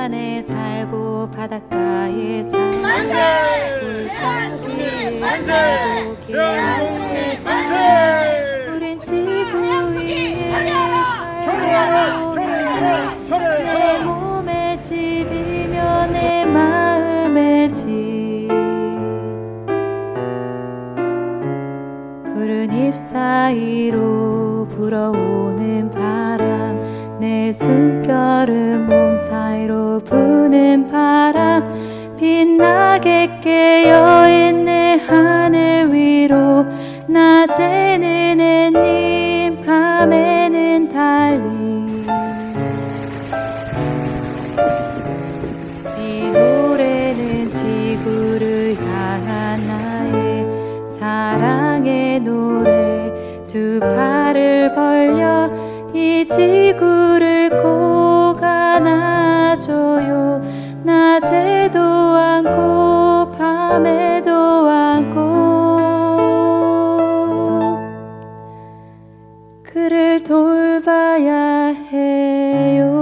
산에 살고 바닷가에 살고 골짜기에 살고 계곡에 살고 우린 지구 위에 살고 내 몸의 집이며 내 마음의 집 푸른 잎 사이로 불어오는 바람 내 숨결은 몸 사이로 부는 바람 빛나게 깨어있는 하늘 위로. 낮에는 햇님 밤에는 달님. 이 노래는 지구를 향한 나의 사랑의 노래. 두 팔을 벌려 이 지구를 꼭 안아줘 밤에도 안고 그를 돌봐야 해요.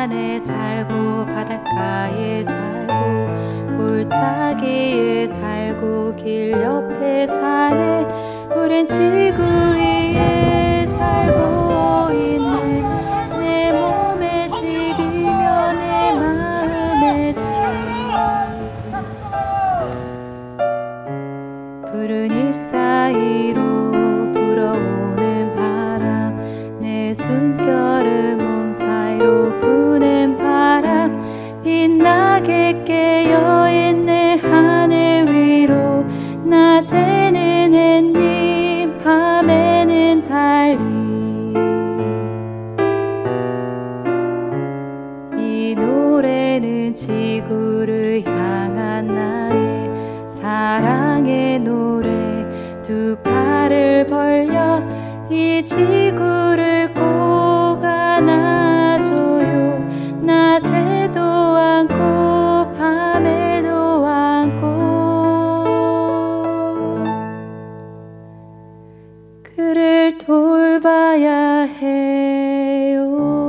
산에 살고 바닷가에 살고 골짜기에 살고 길 옆에 사네 우린 지구 위에 살고 있네. 내 몸의 집이며 내 마음의 집. 푸른 잎 사이로 불어오는 바람 내 숨결 빛나게 깨어있는 하늘 위로. 낮에는 햇님 밤에는 달님 이 노래는 지구를 향한 나의 사랑의 노래. 두 팔을 벌려 이 지구 그를 돌봐야 해요.